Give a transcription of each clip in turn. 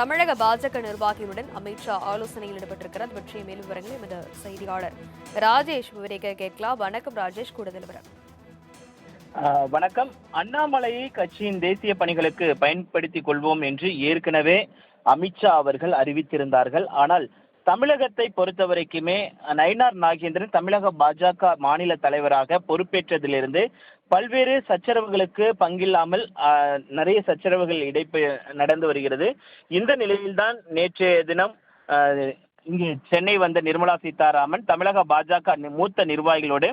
தமிழக பாஜக நிர்வாகிகளுடன் அமித்ஷா ஆலோசனையில் ஈடுபட்டிருக்கிறார். பற்றிய மேலும் விவரங்களை எமது செய்தியாளர் ராஜேஷ் விவரிக்க கேட்கலாம். வணக்கம் ராஜேஷ் கூடுதல் விவரம். வணக்கம். அண்ணாமலையை கட்சியின் தேசிய பணிகளுக்கு பயன்படுத்திக் கொள்வோம் என்று ஏற்கனவே அமித்ஷா அவர்கள் அறிவித்திருந்தார்கள். ஆனால் தமிழகத்தை பொறுத்த வரைக்குமே நயினார் நாகேந்திரன் தமிழக பாஜக மாநில தலைவராக பொறுப்பேற்றதிலிருந்து பல்வேறு சச்சரவுகளுக்கு பங்கில்லாமல் நிறைய சச்சரவுகள் இடைப்பு நடந்து வருகிறது. இந்த நிலையில்தான் நேற்றைய தினம் இங்கு சென்னை வந்த நிர்மலா சீதாராமன் தமிழக பாஜக மூத்த நிர்வாகிகளோடு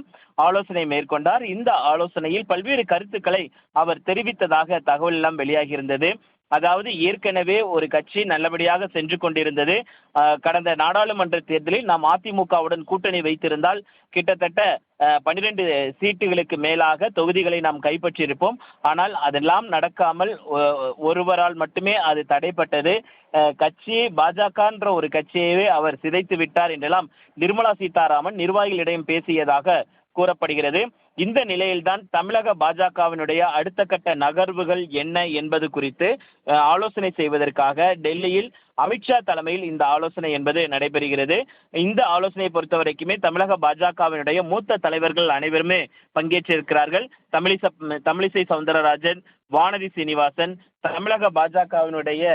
ஆலோசனை மேற்கொண்டார். இந்த ஆலோசனையில் பல்வேறு கருத்துக்களை அவர் தெரிவித்ததாக தகவல் எல்லாம் வெளியாகியிருந்தது. அதாவது ஏற்கனவே ஒரு கட்சி நல்லபடியாக சென்று கொண்டிருந்தது. கடந்த நாடாளுமன்ற தேர்தலில் நாம் அதிமுகவுடன் கூட்டணி வைத்திருந்தால் கிட்டத்தட்ட பன்னிரண்டு சீட்டுகளுக்கு மேலாக தொகுதிகளை நாம் கைப்பற்றியிருப்போம். ஆனால் அதெல்லாம் நடக்காமல் ஒருவரால் மட்டுமே அது தடைப்பட்டது. கட்சியை பாஜகன்ற ஒரு கட்சியையே அவர் சிதைத்து விட்டார் என்றெல்லாம் நிர்மலா சீதாராமன் நிர்வாகிகளிடம் பேசியதாக கூறப்படுகிறது. இந்த நிலையில்தான் தமிழக பாஜகவினுடைய அடுத்த கட்ட நகர்வுகள் என்ன என்பது குறித்து ஆலோசனை செய்வதற்காக டெல்லியில் அமித்ஷா தலைமையில் இந்த ஆலோசனை என்பது நடைபெறுகிறது. இந்த ஆலோசனையை பொறுத்தவரைக்குமே தமிழக பாஜகவினுடைய மூத்த தலைவர்கள் அனைவருமே பங்கேற்றிருக்கிறார்கள். தமிழிச தமிழிசை சவுந்தரராஜன் வானதி சீனிவாசன் தமிழக பாஜகவினுடைய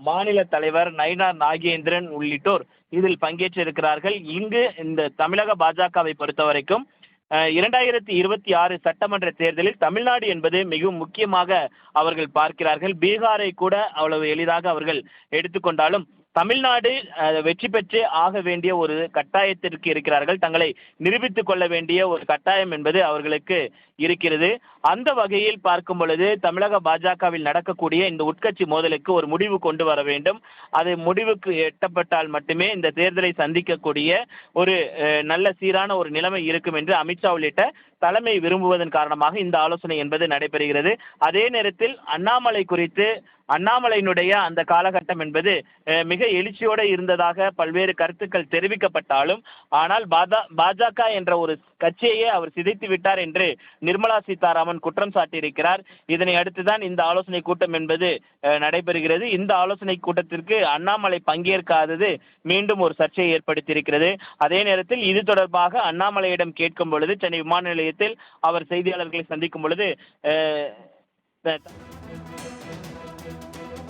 மாநில தலைவர் நயினார் நாகேந்திரன் உள்ளிட்டோர் இதில் பங்கேற்றிருக்கிறார்கள். இங்கு இந்த தமிழக பாஜகவை பொறுத்தவரைக்கும் வரைக்கும் இரண்டாயிரத்தி இருபத்தி ஆறு சட்டமன்ற தேர்தலில் தமிழ்நாடு என்பது மிகவும் முக்கியமாக அவர்கள் பார்க்கிறார்கள். பீகாரை கூட அவ்வளவு எளிதாக அவர்கள் எடுத்துக்கொண்டாலும் தமிழ்நாடு வெற்றி பெற்றே ஆக வேண்டிய ஒரு கட்டாயத்திற்கு இருக்கிறார்கள். தங்களை நிரூபித்துக் கொள்ள வேண்டிய ஒரு கட்டாயம் என்பது அவர்களுக்கு இருக்கிறது. அந்த வகையில் பார்க்கும் பொழுது தமிழக பாஜகவில் நடக்கக்கூடிய இந்த உட்கட்சி மோதலுக்கு ஒரு முடிவு கொண்டு வர வேண்டும். அது முடிவுக்கு எட்டப்பட்டால் மட்டுமே இந்த தேர்தலை சந்திக்கக்கூடிய ஒரு நல்ல சீரான ஒரு நிலைமை இருக்கும் என்று அமித்ஷா உள்ளிட்ட தலைமை விரும்புவதன் காரணமாக இந்த ஆலோசனை என்பது நடைபெறுகிறது. அதே நேரத்தில் அண்ணாமலை குறித்து அண்ணாமலையினுடைய அந்த காலகட்டம் என்பது மிக எழுச்சியோடு இருந்ததாக பல்வேறு கருத்துக்கள் தெரிவிக்கப்பட்டாலும் ஆனால் பாஜக என்ற ஒரு கட்சியையே அவர் சிதைத்து விட்டார் என்று நிர்மலா சீதாராமன் குற்றம் சாட்டியிருக்கிறார். இதனை அடுத்துதான் இந்த ஆலோசனை கூட்டம் என்பது நடைபெறுகிறது. இந்த ஆலோசனை கூட்டத்திற்கு அண்ணாமலை பங்கேற்காதது மீண்டும் ஒரு சர்ச்சையை ஏற்படுத்தியிருக்கிறது. அதே நேரத்தில் இது தொடர்பாக அண்ணாமலையிடம் கேட்கும் பொழுது சென்னை விமான நிலையத்தில் அவர் செய்தியாளர்களை சந்திக்கும் பொழுது